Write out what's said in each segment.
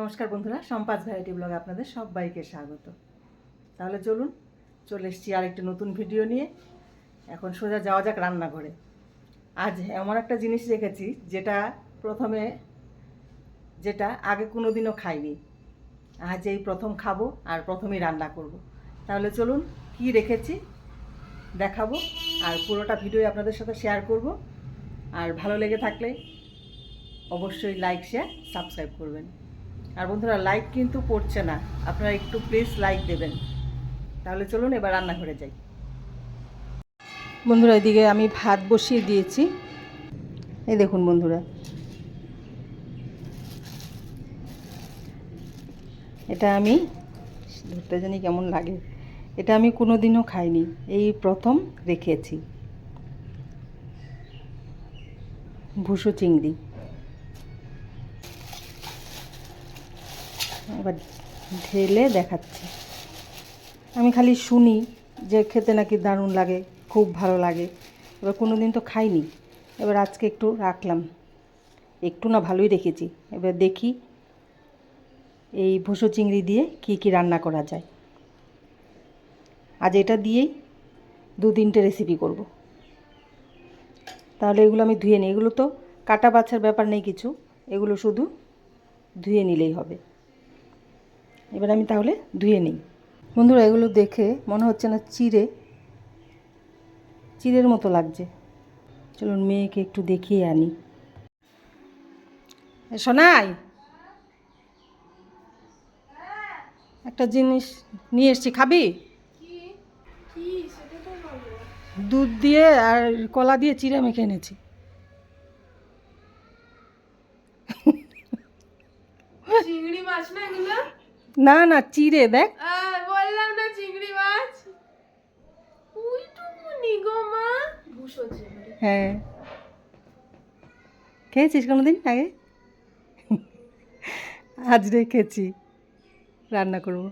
নমস্কার বন্ধুরা, সম্পাস ভ্যারাইটি ব্লগে আপনাদের সবাইকে স্বাগত। তাহলে চলুন, চলে এসেছি আর একটা নতুন ভিডিও নিয়ে। এখন সোজা যাওয়া যাক রান্নাঘরে। আজ এমন একটা জিনিস রেখেছি, যেটা প্রথমে, যেটা আগে কোনো দিনও খাইনি। আজ এই প্রথম খাব আর প্রথমেই রান্না করব। তাহলে চলুন, কি রেখেছি দেখাবো আর পুরোটা ভিডিও আপনাদের সাথে শেয়ার করব। আর ভালো লেগে থাকলে অবশ্যই লাইক শেয়ার সাবস্ক্রাইব করবেন। আর বন্ধুরা লাইক কিন্তু পড়ছে না। আপনারা একটু প্লিজ লাইক দেবেন। তাহলে চলুন এবার রান্নাঘরে যাই। বন্ধুরা এদিকে আমি ভাত বসিয়ে দিয়েছি। এই দেখুন বন্ধুরা। এটা আমি, ধরতে জানি কেমন লাগে। এটা আমি কোনো দিনও খাইনি। এই প্রথম রেখেছি। ভুসো চিংড়ি। এবার ঢেলে দেখাচ্ছি। আমি খালি শুনি যে খেতে নাকি দারুণ লাগে, খুব ভালো লাগে। এবার কোনো দিন তো খাইনি। এবার আজকে একটু রাখলাম। একটু না ভালোই রেখেছি এবার দেখি এই ভুসো চিংড়ি দিয়ে কি কি রান্না করা যায়। আজ এটা দিয়েই দু তিনটে রেসিপি করব। তাহলে এগুলো আমি ধুয়ে নিই। এগুলো তো কাটা বাছার ব্যাপার নেই কিছু। এগুলো শুধু ধুয়ে নিলেই হবে। এবার আমি তাহলে ধুয়ে নিই। বন্ধুরা এগুলো দেখে মনে হচ্ছে না চিড়ে চিড়ের মতো লাগছে। চলুন মেয়েকে একটু দেখিয়ে আনি। সোনাই! একটা জিনিস নিয়ে এসছি খাবি? দুধ দিয়ে আর কলা দিয়ে চিড়ে মেখে এনেছি। চিংড়ি মাছ না এগুলো? না না চিড়ে দেখ। বললাম না চিংড়ি মাছ। উইটুকুনি গো মা। হ্যাঁ। খেয়েছিস কোনো দিন আগে? আজ রেখেছি। রান্না করব।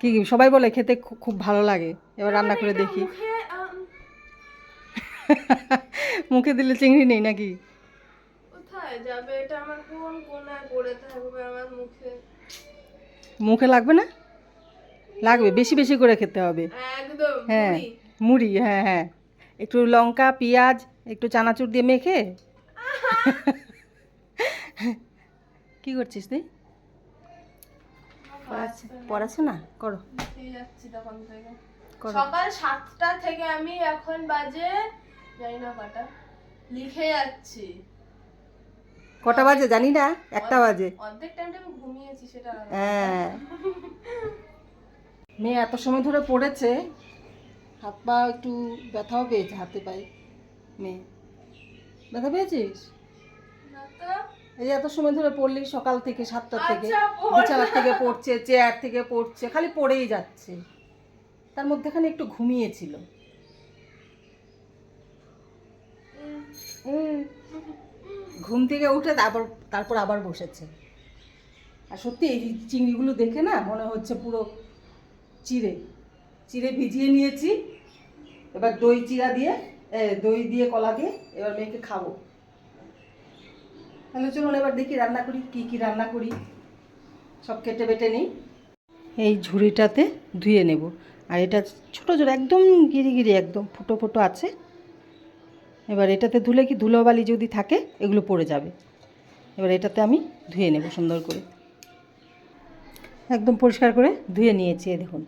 কি কি সবাই বলে খেতে খুব ভালো লাগে। এবার রান্না করে দেখি। মুখে দিলে চিংড়ি নেই নাকি? কোথায় যাবে? এটা আমার কোন কোনায় পড়ে থাকবে আমার মুখে? মুখে লাগবে না? লাগবে বেশি বেশি করে খেতে হবে। একদম হ্যাঁ মুড়ি। হ্যাঁ হ্যাঁ। একটু লঙ্কা পেঁয়াজ একটু চানাচুর দিয়ে মেখে। কি করছিস তুই? থেকে। করো। সকাল সাতটা থেকে আমি এখন বাজে জানি না কটা লিখে যাচ্ছি। কটা বাজে? জানি না একটা বাজে। হ্যাঁ। মেয়ে এত সময় ধরে পড়েছে হাত পা একটু ব্যথাও পেয়েছে হাতে পায়ে। মেয়ে ব্যথা পেয়েছিস? এই যে এত সময় ধরে পড়লি সকাল থেকে সাতটা থেকে আচ্ছা, পড়লাম। বিছানা থেকে পড়ছে চেয়ার থেকে পড়ছে খালি পড়েই যাচ্ছে। তার মধ্যেখানে একটু ঘুমিয়েছিল। উম, ঘুম থেকে উঠে তারপর তারপর আবার বসেছে। আর সত্যি এই চিংড়িগুলো দেখে না মনে হচ্ছে পুরো চিড়ে। চিড়ে ভিজিয়ে নিয়েছি, এবার দই চিরা দিয়ে দই দিয়ে, কলা দিয়ে এবার মেয়েকে খাব। তাহলে চলুন এবার দেখি রান্না করি, কি কি রান্না করি। সব কেটে বেটে নিই। এই ঝুড়িটাতে ধুয়ে নেব। আর এটা ছোটো ছোটো একদম গিরি গিরি একদম, ফুটো ফুটো আছে। এবার এটাতে ধুলে কি ধুলোবালি যদি থাকে, এগুলো পড়ে যাবে। এবার এটাতে আমি ধুয়ে নেব সুন্দর করে। একদম পরিষ্কার করে ধুয়ে নিয়েছি দেখুন।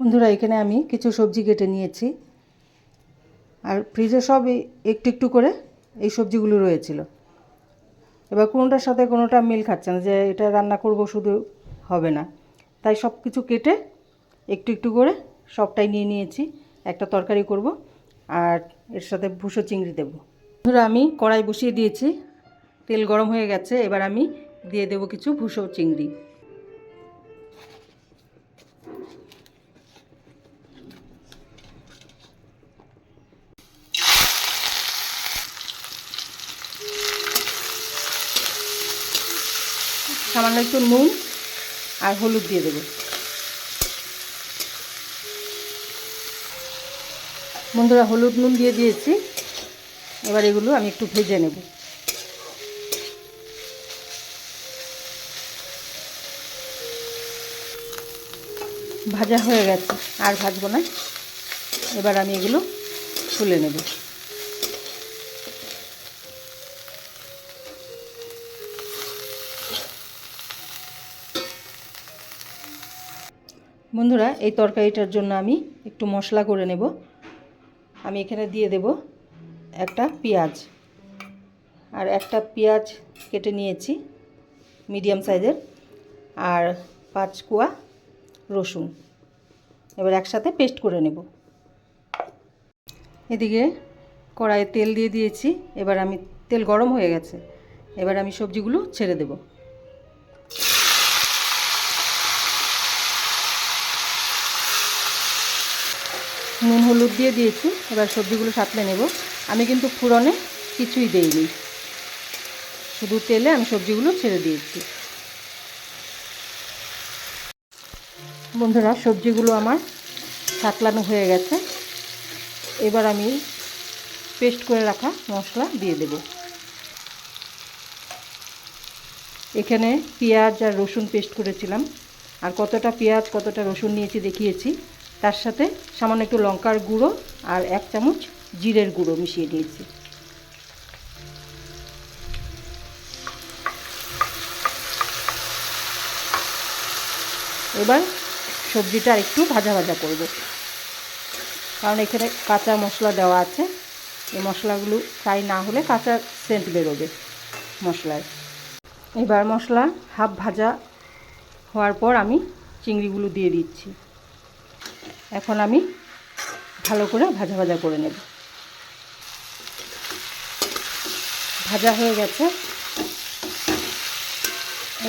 বন্ধুরা, এখানে আমি কিছু সবজি কেটে নিয়েছি। আর ফ্রিজে সব একটু একটু করে এই সবজিগুলো রয়েছিল। এবার কোনোটার সাথে কোনোটা মিল খাচ্ছে না যে এটা রান্না করব শুধু হবে না। তাই সব কিছু কেটে একটু একটু করে সবটাই নিয়ে নিয়েছি। একটা তরকারি করব আর এর সাথে ভুসো চিংড়ি দেবো। বন্ধুরা, আমি কড়াই বসিয়ে দিয়েছি। তেল গরম হয়ে গেছে, এবার আমি দিয়ে দেবো কিছু ভুসো চিংড়ি। সামান্য একটু নুন আর হলুদ দিয়ে দেবো। বন্ধুরা, হলুদ নুন দিয়ে দিয়েছি। এবার এগুলো আমি একটু ভেজে নেব। ভাজা হয়ে গেছে, আর ভাজবো না। এবার আমি এগুলো তুলে নেব। বন্ধুরা, এই তরকারিটার জন্য আমি একটু মশলা করে নেব। আমি এখানে দিয়ে দেব একটা পেঁয়াজ। আর একটা পেঁয়াজ কেটে নিয়েছি মিডিয়াম সাইজের। আর পাঁচ কোয়া রসুন। এবার একসাথে পেস্ট করে নেব। এদিকে কড়াইয়ে তেল দিয়ে দিয়েছি। এবার আমি, তেল গরম হয়ে গেছে। এবার আমি সবজিগুলো ছেড়ে দেব। হলুদ দিয়ে দিয়েছি, এবার সবজিগুলো সাঁতলে নেব। আমি কিন্তু ফুরনে কিছুই দেইনি। শুধু তেলে আমি সবজিগুলো ছেড়ে দিয়েছি। বন্ধুরা, সবজিগুলো আমার সাতলানো হয়ে গেছে। এবার আমি পেস্ট করে রাখা মশলা দিয়ে দেব। এখানে পেঁয়াজ আর রসুন পেস্ট করেছিলাম। আর কতটা পেঁয়াজ, কতটা রসুন নিয়েছি দেখিয়েছি। তার সাথে সামান্য একটু লঙ্কার গুঁড়ো আর এক চামচ জিরের গুঁড়ো মিশিয়ে দিয়েছি এবার সবজিটা একটু ভাজা ভাজা করব। কারণ এখানে কাঁচা মশলা দেওয়া আছে। এই মশলাগুলো ফ্রাই না হলে কাঁচা সেন্ট বেরোবে মশলায়। এবার মশলা হাফ ভাজা হওয়ার পর আমি চিংড়িগুলো দিয়ে দিচ্ছি। এখন আমি ভালো করে ভাজা ভাজা করে নেব। ভাজা হয়ে গেছে।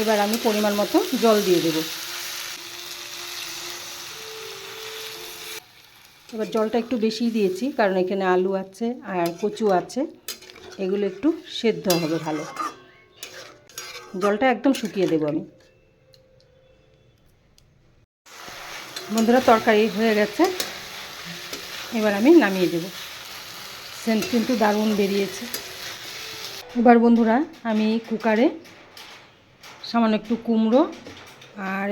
এবার আমি পরিমাণ মতো জল দিয়ে দেব। এবার জলটা একটু বেশি দিয়েছি, কারণ এখানে আলু আছে আর কচু আছে। এগুলো একটু সেদ্ধ হবে ভালো। জলটা একদম শুকিয়ে দেবো আমি। বন্ধুরা, তরকারি হয়ে গেছে। এবার আমি নামিয়ে দেব। সেন্ট কিন্তু দারুণ বেরিয়েছে। এবার বন্ধুরা, আমি কুকারে সামান্য একটু কুমড়ো আর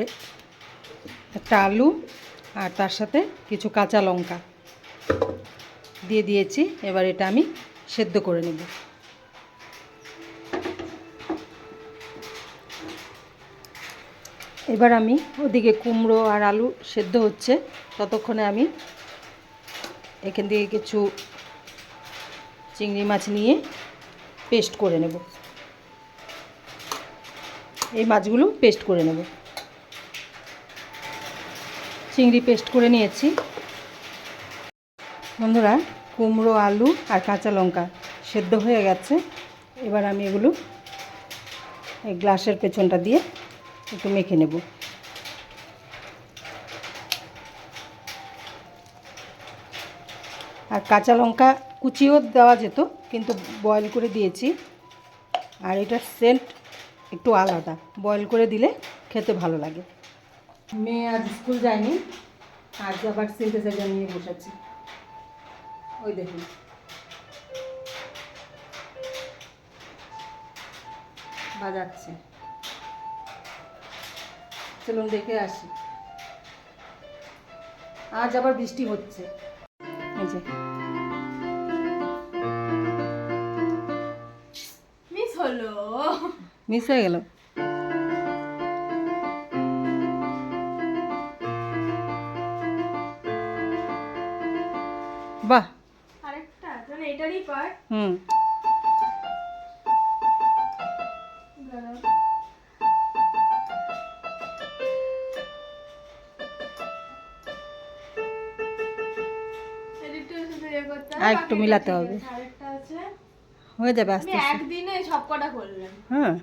একটা আলু আর তার সাথে কিছু কাঁচা লঙ্কা দিয়ে দিয়েছি। এবার এটা আমি সেদ্ধ করে নেব। এবার আমি ওদিকে কুমড়ো আর আলু সেদ্ধ হচ্ছে। ততক্ষণে আমি এখান থেকে কিছু চিংড়ি মাছ নিয়ে পেস্ট করে নেব। এই মাছগুলো পেস্ট করে নেব। চিংড়ি পেস্ট করে নিয়েছি। বন্ধুরা, কুমড়ো, আলু আর কাঁচা লঙ্কা সেদ্ধ হয়ে গেছে। এবার আমি এগুলো এই গ্লাসের পেছনটা দিয়ে একটু মেখে নেব। আর কাঁচা লঙ্কা কুচিও দেওয়া যেত, কিন্তু বয়েল করে দিয়েছি। আর এটার সেন্ট একটু আলাদা। বয়েল করে দিলে খেতে ভালো লাগে। মেয়ে আজ স্কুল যায়নি আজ আবার সিনথেসাইজার নিয়ে বসেছি ওই দেখুন। বাজাচ্ছে। চলুন দেখে আসি। আজ আবার বৃষ্টি হচ্ছে। এই যে। মিস হলো। মিস হয়ে গেল। বাহ। আরেকটা মানে এটারই পার্ট হুম। আর একটু মিলাতে হবে। হয়ে যাবে আস্তে আস্তে। একদিনে সব কটা করলাম হ্যাঁ।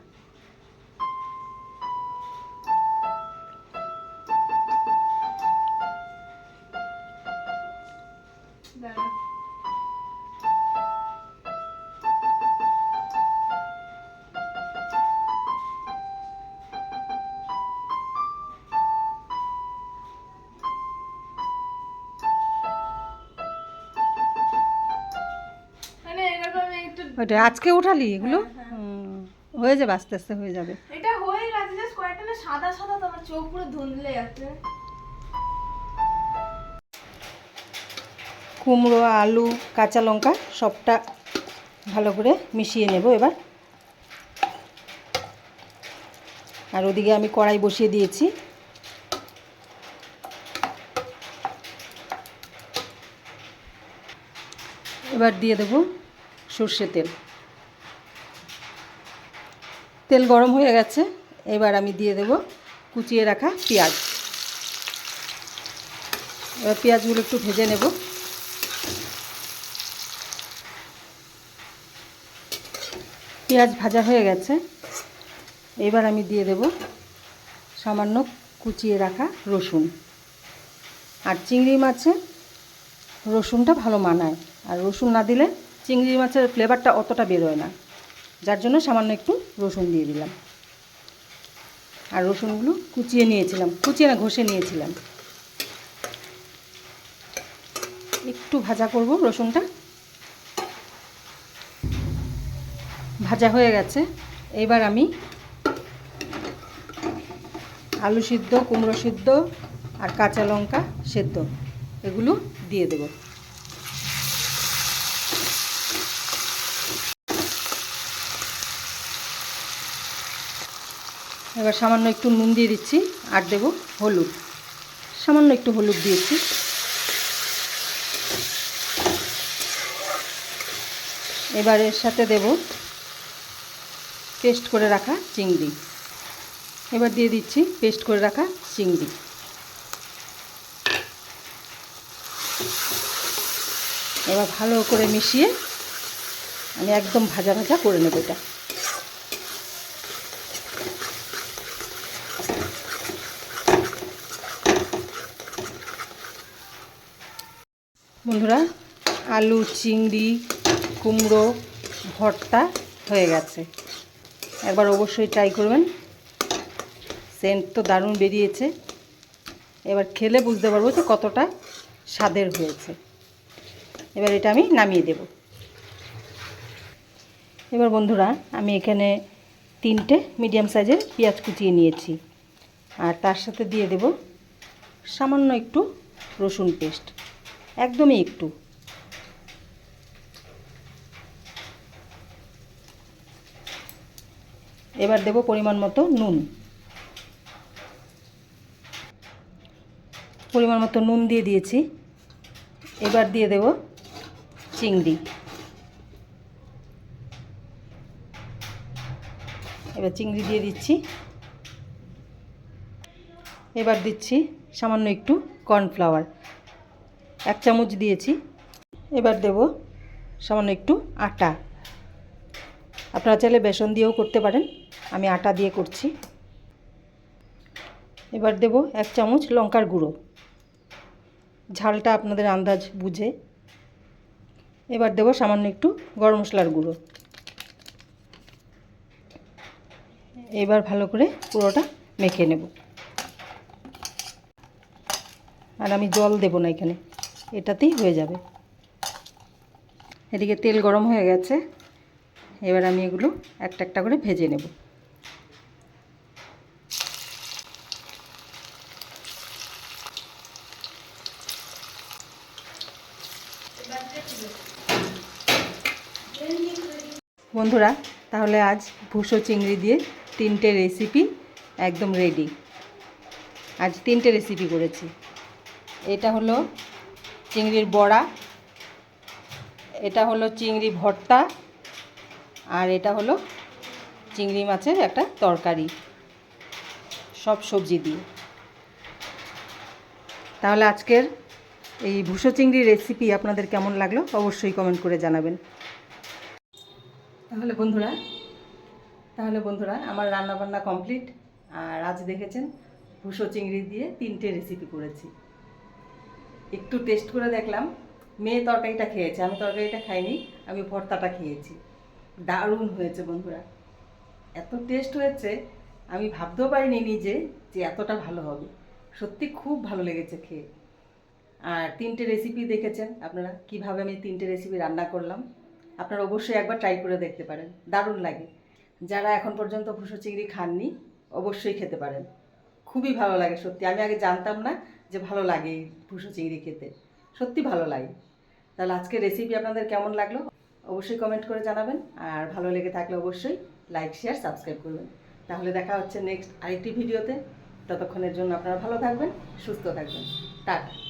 ওইটা আজকে উঠালি এগুলো? হয়ে যাবে আস্তে আস্তে হয়ে যাবে। এটা হয়ে গেছে জাস্ট কয়েকটা না সাদা সাদা তোমার চোখ পুরো ধুন্দলে যাচ্ছে কুমড়ো আলু কাঁচা লঙ্কা সবটা ভালো করে মিশিয়ে নেব এবার। আর ওদিকে আমি কড়াই বসিয়ে দিয়েছি। এবার দিয়ে দেব সর্ষে তেল। তেল গরম হয়ে গেছে, এবার আমি দিয়ে দেব কুচিয়ে রাখা পেঁয়াজ। এবার পেঁয়াজগুলো একটু ভেজে নেব। পেঁয়াজ ভাজা হয়ে গেছে, এবার আমি দিয়ে দেব সামান্য কুচিয়ে রাখা রসুন। আর চিংড়ি মাছে রসুনটা ভালো মানায়, আর রসুন না দিলে চিংড়ি মাছের ফ্লেভারটা অতটা বেরোয় না। যার জন্য সামান্য একটু রসুন দিয়ে দিলাম। আর রসুনগুলো কুচিয়ে নিয়েছিলাম, কুচিয়ে না, ঘষে নিয়েছিলাম। একটু ভাজা করব রসুনটা। ভাজা হয়ে গেছে। এবার আমি আলু সিদ্ধ, কুমড়ো সিদ্ধ আর কাঁচা লঙ্কা সেদ্ধ এগুলো দিয়ে দেব। এবার সামান্য একটু নুন দিয়ে দিচ্ছি, আর দেব হলুদ। সামান্য একটু হলুদ দিয়েছি। এবার এর সাথে দেব পেস্ট করে রাখা চিংড়ি। এবার দিয়ে দিচ্ছি পেস্ট করে রাখা চিংড়ি। এবার ভালো করে মিশিয়ে আমি একদম ভাজা ভাজা করে নেব এটা। বন্ধুরা, আলু, চিংড়ি, কুমড়ো, ভর্তা হয়ে গেছে। একবার অবশ্যই ট্রাই করবেন। সেন্ট তো দারুণ বেরিয়েছে। এবার খেলে বুঝতে পারব যে কতটা স্বাদের হয়েছে। এবার এটা আমি নামিয়ে দেব। এবার বন্ধুরা, আমি এখানে তিনটে মিডিয়াম সাইজের পেঁয়াজ কুচিয়ে নিয়েছি। আর তার সাথে দিয়ে দেব সামান্য একটু রসুন পেস্ট একদমই একটু। এবার দেব পরিমাণ মতো নুন। পরিমাণ মতো নুন দিয়ে দিয়েছি। এবার দিয়ে দেব চিংড়ি। এবার চিংড়ি দিয়ে দিচ্ছি। এবার দিচ্ছি সামান্য একটু কর্নফ্লাওয়ার। এক চামচ দিয়েছি। এবার দেব সামান্য একটু আটা। আপনারা চাইলে বেসন দিয়েও করতে পারেন। আমি আটা দিয়ে করছি। এবার দেব এক চামচ লঙ্কার গুঁড়ো। ঝালটা আপনাদের আন্দাজ বুঝে। এবার দেব সামান্য একটু গরম মশলার গুঁড়ো। এবার ভালো করে পুরোটা মেখে নেব। আর আমি জল দেব না এখানে। এটাতেই হয়ে যাবে। এদিকে তেল গরম হয়ে গেছে। এবার আমি এগুলো একটা একটা করে ভেজে নেব। বন্ধুরা, তাহলে আজ ভুসো চিংড়ি দিয়ে তিনটে রেসিপি একদম রেডি আজ তিনটে রেসিপি করেছি। এটা হলো চিংড়ির বড়া। এটা হলো চিংড়ি ভর্তা আর এটা হলো চিংড়ি মাছের একটা তরকারি। সব সবজি দিয়ে। তাহলে আজকের এই ভুসো চিংড়ি রেসিপি আপনাদের কেমন লাগল অবশ্যই কমেন্ট করে জানাবেন। তাহলে বন্ধুরা তাহলে বন্ধুরা, আমার রান্নাবান্না কমপ্লিট। আর আজ দেখেছেন ভুসো চিংড়ি দিয়ে তিনটে রেসিপি করেছি। একটু টেস্ট করে দেখলাম, মেয়ে তরকারিটা খেয়েছে, আমি তরকারিটা খাইনি, আমি ভর্তাটা খেয়েছি। দারুণ হয়েছে বন্ধুরা। এত টেস্ট হয়েছে, আমি ভাবতেও পারিনি নিজে যে এতটা ভালো হবে। সত্যি খুব ভালো লেগেছে খেয়ে। আর তিনটে রেসিপি দেখেছেন আপনারা, কীভাবে আমি তিনটে রেসিপি রান্না করলাম? আপনারা অবশ্যই একবার ট্রাই করে দেখতে পারেন, দারুণ লাগে। যারা এখন পর্যন্ত ভুসো চিংড়ি খাননি, অবশ্যই খেতে পারেন। খুবই ভালো লাগে সত্যি, আমি আগে জানতাম না যে ভালো লাগে ভুষো চিংড়ি খেতে। সত্যি ভালো লাগে। তাহলে আজকের রেসিপি আপনাদের কেমন লাগল? অবশ্যই কমেন্ট করে জানাবেন। আর ভালো লেগে থাকলে অবশ্যই লাইক শেয়ার সাবস্ক্রাইব করবেন। তাহলে দেখা হচ্ছে নেক্সট আরেকটি ভিডিওতে ততক্ষণের জন্য আপনারা ভালো থাকবেন, সুস্থ থাকবেন। টাটা।